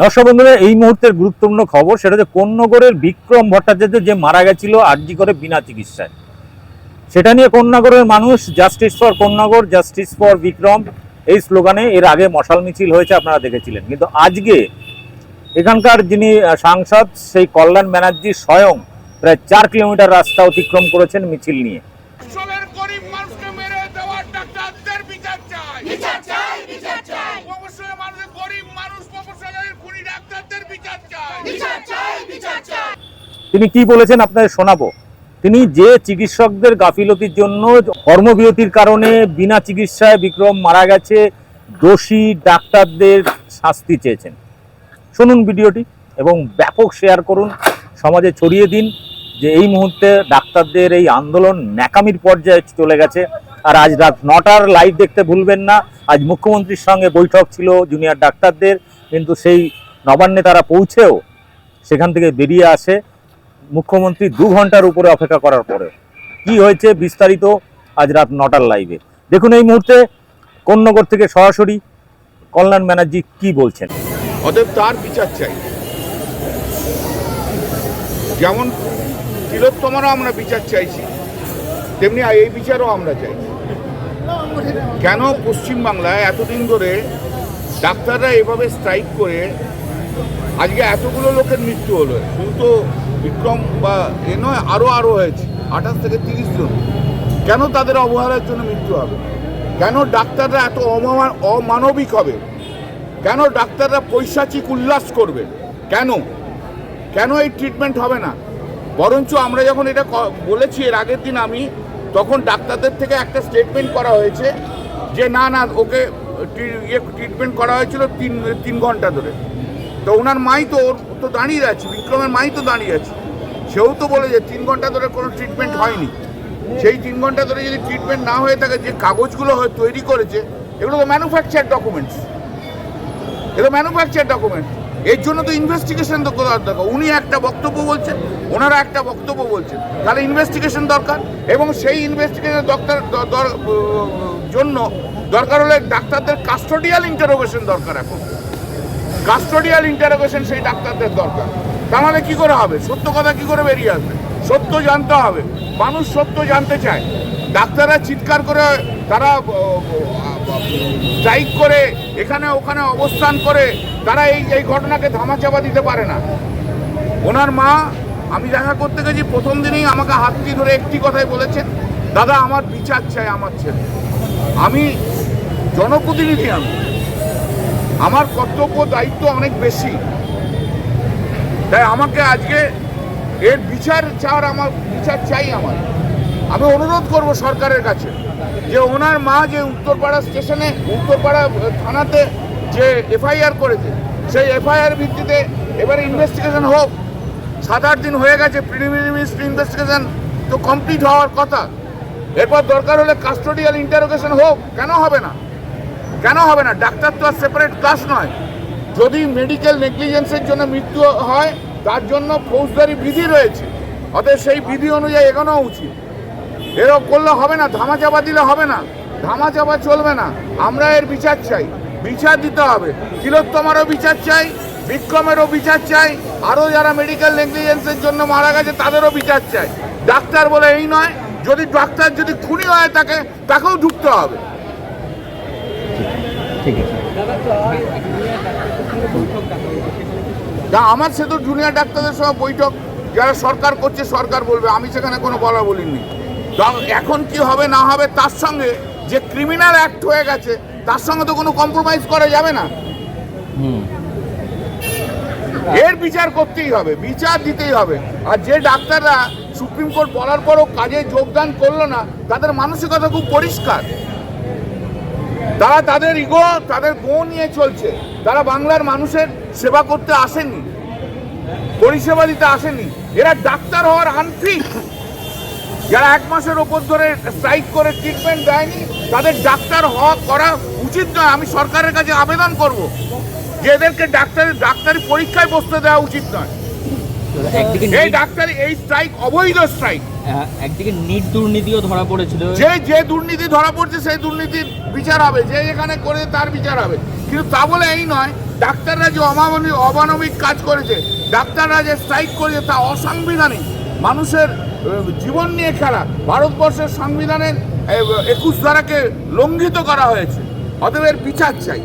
দর্শক বন্ধুরা, এই মুহূর্তের গুরুত্বপূর্ণ খবর সেটা হচ্ছে কোন্নগরের বিক্রম ভট্টাচার্য যে মারা গেছিল আরজি করে বিনা চিকিৎসায়। সেটা নিয়ে কোন্নগরের মানুষ justice for Konnagar justice for Bikram এই স্লোগানে এর আগে মশাল মিছিল হয়েছে, আপনারা দেখেছিলেন। কিন্তু আজকে এখানকার যিনি সাংসদ, সেই কল্যাণ ব্যানার্জি স্বয়ং প্রায় চার কিলোমিটার রাস্তা অতিক্রম করেছেন মিছিল নিয়ে সবের গরিব মানুষকে মেরে দেওয়ার ডাক্তারদের বিচার চাই বিচার চাই বিচার চাই প্রফেশনাল মানুষ গরিব মানুষ প্রফেশনাল খুনি ডাক্তারদের বিচার চাই বিচার চাই বিচার চাই তিনি কি বলেছেন আপনাদের শোনাবো? তিনি যে চিকিৎসকদের গাফিলতির জন্য কর্মবিরতির কারণে বিনা চিকিৎসায় বিক্রম মারা গেছে, দোষী ডাক্তারদের শাস্তি চেয়েছেন। শুনুন ভিডিওটি এবং ব্যাপক শেয়ার করুন, সমাজে ছড়িয়ে দিন যে এই মুহূর্তে ডাক্তারদের এই আন্দোলন ন্যাকামির পর্যায়ে চলে গেছে। আর আজ রাত নটার লাইভ দেখতে ভুলবেন না, আজ মুখ্যমন্ত্রীর সঙ্গে বৈঠক ছিল জুনিয়র ডাক্তারদের, কিন্তু সেই নবান্নে তারা পৌঁছেও সেখান থেকে বেরিয়ে আসে। মুখ্যমন্ত্রী দু ঘণ্টার উপরে অপেক্ষা করার পরে। কি হয়েছে বিস্তারিত আজ রাত নটার লাইভে দেখুন এই মুহূর্তে কন্যগর থেকে সরাসরি কল্যাণ ব্যানার্জি কি বলছেন? অতএব তার বিচার চাই। যেমন তিলোত্তমারও আমরা বিচার চাইছি, তেমনি এই বিচারও আমরা চাইছি। কেন পশ্চিমবাংলায় এতদিন ধরে ডাক্তাররা এভাবে স্ট্রাইক করে, আজকে এতগুলো লোকের মৃত্যু হলো? শুধু তো বিক্রম বা এ নয় আরও আরও হয়েছে, আঠাশ থেকে তিরিশ জন। কেন তাদের অবহেলার জন্য মৃত্যু হবে? কেন ডাক্তাররা এত অমা- অমানবিক হবে? কেন ডাক্তাররা পৈশাচিক উল্লাস করবে? কেন? কেন এই ট্রিটমেন্ট হবে না? বরঞ্চ আমরা যখন এটা বলেছি এর আগের দিন আমি, তখন ডাক্তারদের থেকে একটা স্টেটমেন্ট করা হয়েছে যে, না না, ওকে ইয়ে ট্রিটমেন্ট করা হয়েছিল তিন তিন ঘণ্টা ধরে। তো ওনার মাই তো ওর তো দাঁড়িয়ে আছে, বিক্রমের মাই তো দাঁড়িয়ে আছে। সেও তো বলে যে তিন ঘণ্টা ধরে কোনো ট্রিটমেন্ট হয়নি। সেই তিন ঘণ্টা ধরে যদি ট্রিটমেন্ট না হয়ে থাকে, যে কাগজগুলো হয়- তৈরি করেছে, এগুলো তো ম্যানুফ্যাকচার ডকুমেন্টস এটা ম্যানুফ্যাকচার ডকুমেন্ট এর জন্য তো ইনভেস্টিগেশন তো করার দরকার। উনি একটা বক্তব্য বলছেন, ওনারা একটা বক্তব্য বলছেন। তাহলে ইনভেস্টিগেশন দরকার? এবং সেই ইনভেস্টিগেশন দরকার, দর- জন্য দরকার হলে ডাক্তারদের কাস্টোডিয়াল ইন্টারোগেশন দরকার এখন। কাস্টোডিয়াল ইন্টারোগেশন সেই ডাক্তারদের দরকার। তাহলে কি করে হবে? সত্য কথা কি করে বেরিয়ে আসবে? সত্য জানতে হবে। মানুষ সত্য জানতে চায়। ডাক্তাররা চিৎকার করে, তারা স্ট্রাইক করে, এখানে ওখানে অবস্থান করে, তারা এই এই ঘটনাকে ধামাচাপা দিতে পারে না। ওনার মা, আমি দেখা করতে গেছি, প্রথম দিনেই আমাকে হাতটি ধরে একটি কথাই বলেছেন, দাদা, আমার বিচার চাই আমার ছেলে। আমি জনপ্রতিনিধি আমি। আমার কর্তব্য, দায়িত্ব অনেক বেশি। তাই আমাকে আজকে এর বিচার চাওয়ার আমার, বিচার চাই আমার। আমি অনুরোধ করব সরকারের কাছে যে ওনার মা যে উত্তরপাড়া স্টেশনে, উত্তরপাড়া থানাতে যে এফআইআর করেছে, সেই এফআইআর ভিত্তিতে এবারে ইনভেস্টিগেশন হোক। সাত আট দিন হয়ে গেছে প্রিলিমিনারি ইনভেস্টিগেশন তো কমপ্লিট হওয়ার কথা। এরপর দরকার হলে কাস্টোডিয়াল ইন্টারোগেশন হোক, কেন হবে না? কেন হবে না? ডাক্তার তো আর সেপারেট ক্লাস নয়। যদি মেডিকেল নেগলিজেন্সের জন্য মৃত্যু হয়, তার জন্য ফৌজদারি বিধি রয়েছে। অতএব সেই বিধি অনুযায়ী এগোনো উচিত। এরকম করলে হবে না, ধামাচাপা দিলে হবে না, ধামাচাপা চলবে না। আমরা এর বিচার চাই। বিচার দিতে হবে। তিলোত্তমারও বিচার চাই, বিক্রমেরও বিচার চাই, আরও যারা মেডিকেল নেগলিজেন্সের জন্য মারা গেছে, তাদেরও বিচার চাই। ডাক্তার বলে এই নয়, যদি ডাক্তার যদি খুনি হয় তাকে, তাকেও ঢুকতে হবে। ঠিক আছে। না আমার সে তো জুনিয়র ডাক্তারদের সব বৈঠক যারা সরকার করছে সরকার বলবে। আমি সেখানে কোনো বলা বলিনি। এখন কি হবে না হবে তার সঙ্গে যে ক্রিমিনাল অ্যাক্ট হয়ে গেছে তার সঙ্গে তো কোনো কম্প্রোমাইজ করা যাবে না। এর বিচার করতেই হবে বিচার দিতেই হবে। আর যে ডাক্তাররা সুপ্রিম কোর্ট বলার পরও কাজে যোগদান করল না তাদের মানসিকতা খুব পরিষ্কার। তারা তাদের ইগো, তাদের গো নিয়ে চলছে। তারা বাংলার মানুষের সেবা করতে আসেনি, পরিষেবা দিতে আসেনি। এরা ডাক্তার হওয়ার আনফিট যারা এক মাসের ওপর ধরে স্ট্রাইক করে ট্রিটমেন্ট দেয়নি, তাদের ডাক্তার হওয়া করা উচিত নয়। আমি সরকারের কাছে আবেদন করব যে এদেরকে ডাক্তারি ডাক্তারি পরীক্ষায় বসতে দেওয়া উচিত নয়। একদিকে এই ডাক্তারি এই স্ট্রাইক অবৈধ স্ট্রাইক একদিকে নিট দুর্নীতিও ধরা পড়েছিল। যে যে দুর্নীতি ধরা পড়ছে সেই দুর্নীতির বিচার হবে। যে এখানে করে তার বিচার হবে। কিন্তু তা বলে এই নয় ডাক্তাররা যে অমানবিক অমানবিক কাজ করেছে ডাক্তাররা যে স্ট্রাইক করেছে তা অসাংবিধানিক। মানুষের জীবন নিয়ে খেলা। ভারতবর্ষের সংবিধানের একুশ ধারাকে লঙ্ঘিত করা হয়েছে। অতএব এর বিচার চাই।